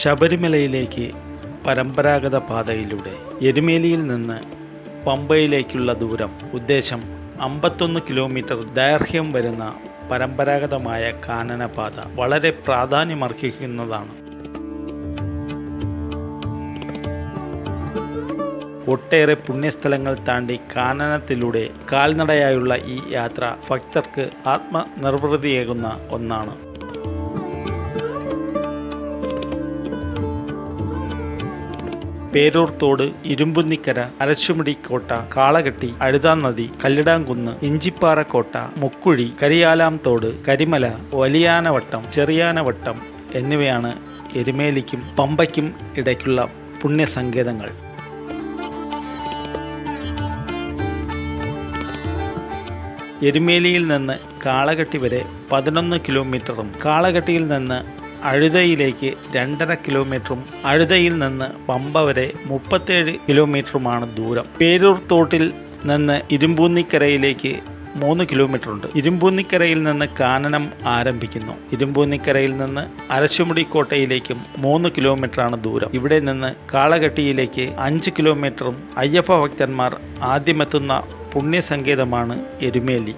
ശബരിമലയിലേക്ക് പരമ്പരാഗത പാതയിലൂടെ എരുമേലിയിൽ നിന്ന് പമ്പയിലേക്കുള്ള ദൂരം ഉദ്ദേശം അമ്പത്തൊന്ന് കിലോമീറ്റർ ദൈർഘ്യം വരുന്ന പരമ്പരാഗതമായ കാനനപാത വളരെ പ്രാധാന്യമർഹിക്കുന്നതാണ്. ഒട്ടേറെ പുണ്യസ്ഥലങ്ങൾ താണ്ടി കാനനത്തിലൂടെ കാൽനടയായുള്ള ഈ യാത്ര ഭക്തർക്ക് ആത്മനിർവൃതിയേകുന്ന ഒന്നാണ്. പേരൂർ തോട് അരച്ചുമുടി കോട്ട കാളകെട്ടി അഴുതാൻ നദി കല്ലിടാംകുന്ന് ഇഞ്ചിപ്പാറ കോട്ട മുക്കുഴി കരിയാലാം തോട് കരിമല വലിയാനവട്ടം ചെറിയാനവട്ടം എന്നിവയാണ് എരുമേലിക്കും പമ്പയ്ക്കും ഇടയ്ക്കുള്ള പുണ്യസങ്കേതങ്ങൾ. എരുമേലിയിൽ നിന്ന് കാളകെട്ടി വരെ പതിനൊന്ന് കിലോമീറ്ററും കാളകെട്ടിയിൽ നിന്ന് അഴുതയിലേക്ക് രണ്ടര കിലോമീറ്ററും അഴുതയിൽ നിന്ന് പമ്പ വരെ മുപ്പത്തേഴ് കിലോമീറ്ററുമാണ് ദൂരം. പേരൂർ തോട്ടിൽ നിന്ന് ഇരുമ്പൂന്നിക്കരയിലേക്ക് മൂന്ന് കിലോമീറ്റർ ഉണ്ട് ഇരുമ്പൂന്നിക്കരയിൽ നിന്ന് കാനനം ആരംഭിക്കുന്നു. ഇരുമ്പൂന്നിക്കരയിൽ നിന്ന് അരശുമുടിക്കോട്ടയിലേക്കും മൂന്ന് കിലോമീറ്ററാണ് ദൂരം. ഇവിടെ നിന്ന് കാളകെട്ടിയിലേക്ക് അഞ്ച് കിലോമീറ്ററും അയ്യപ്പ ഭക്തന്മാർ ആദ്യമെത്തുന്ന പുണ്യസങ്കേതമാണ് എരുമേലി.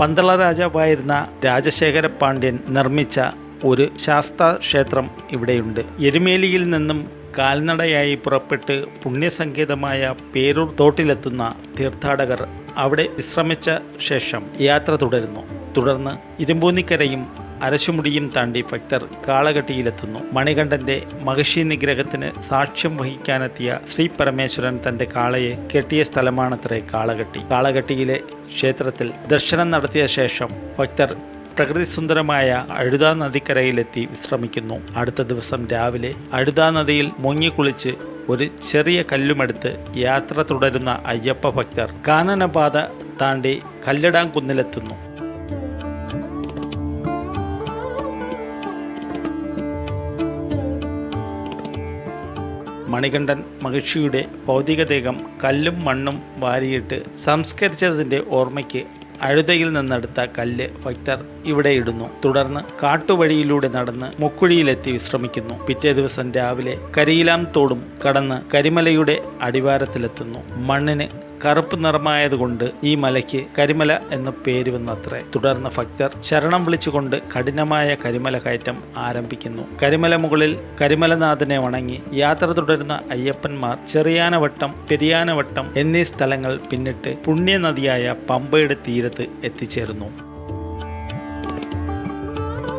പന്തള രാജാവായിരുന്ന രാജശേഖര പാണ്ഡ്യൻ നിർമ്മിച്ച ഒരു ശാസ്താ ക്ഷേത്രം ഇവിടെയുണ്ട്. എരുമേലിയിൽ നിന്നും കാൽനടയായി പുറപ്പെട്ട് പുണ്യസങ്കേതമായ പേരൂർ തോട്ടിലെത്തുന്ന തീർത്ഥാടകർ അവിടെ വിശ്രമിച്ച ശേഷം യാത്ര തുടരുന്നു. തുടർന്ന് ഇരുമ്പൂന്നിക്കരയും അരശുമുടിയും താണ്ടി ഭക്തർ കാളകെട്ടിയിലെത്തുന്നു. മണികണ്ഠന്റെ മഹിഷി നിഗ്രഹത്തിന് സാക്ഷ്യം വഹിക്കാനെത്തിയ ശ്രീ പരമേശ്വരൻ തന്റെ കാളയെ കെട്ടിയ സ്ഥലമാണത്രേ കാളകെട്ടി. കാളകെട്ടിയിലെ ക്ഷേത്രത്തിൽ ദർശനം നടത്തിയ ശേഷം ഭക്തർ പ്രകൃതിസുന്ദരമായ അഴുതാ നദിക്കരയിലെത്തി വിശ്രമിക്കുന്നു. അടുത്ത ദിവസം രാവിലെ അഴുതാ നദിയിൽ മുങ്ങിക്കുളിച്ച് ഒരു ചെറിയ കല്ലുമെടുത്ത് യാത്ര തുടരുന്ന അയ്യപ്പ ഭക്തർ കാനനപാത താണ്ടി കല്ലടാംകുന്നിലെത്തുന്നു. മണികണ്ഠൻ മഹിഷിയുടെ ഭൗതികദേഹം കല്ലും മണ്ണും വാരിയിട്ട് സംസ്കരിച്ചതിന്റെ ഓർമ്മയ്ക്ക് അഴുതയിൽ നിന്നെടുത്ത കല്ല് ഭക്തർ ഇവിടെ ഇടുന്നു. തുടർന്ന് കാട്ടുവഴിയിലൂടെ നടന്ന് മുക്കുഴിയിലെത്തി വിശ്രമിക്കുന്നു. പിറ്റേ ദിവസം രാവിലെ കരിയിലാം തോടും കടന്ന് കരിമലയുടെ അടിവാരത്തിലെത്തുന്നു. മണ്ണിന് കറുപ്പ് നിറമായതുകൊണ്ട് ഈ മലയ്ക്ക് കരിമല എന്ന പേര് വന്നത്രേ. തുടർന്ന് ഭക്തർ ശരണം വിളിച്ചുകൊണ്ട് കഠിനമായ കരിമല കയറ്റം ആരംഭിക്കുന്നു. കരിമല മുകളിൽ കരിമലനാഥനെ വണങ്ങി യാത്ര തുടരുന്ന അയ്യപ്പന്മാർ ചെറിയാനവട്ടം പെരിയാനവട്ടം എന്നീ സ്ഥലങ്ങൾ പിന്നിട്ട് പുണ്യനദിയായ പമ്പയുടെ തീരത്ത് എത്തിച്ചേർന്നു.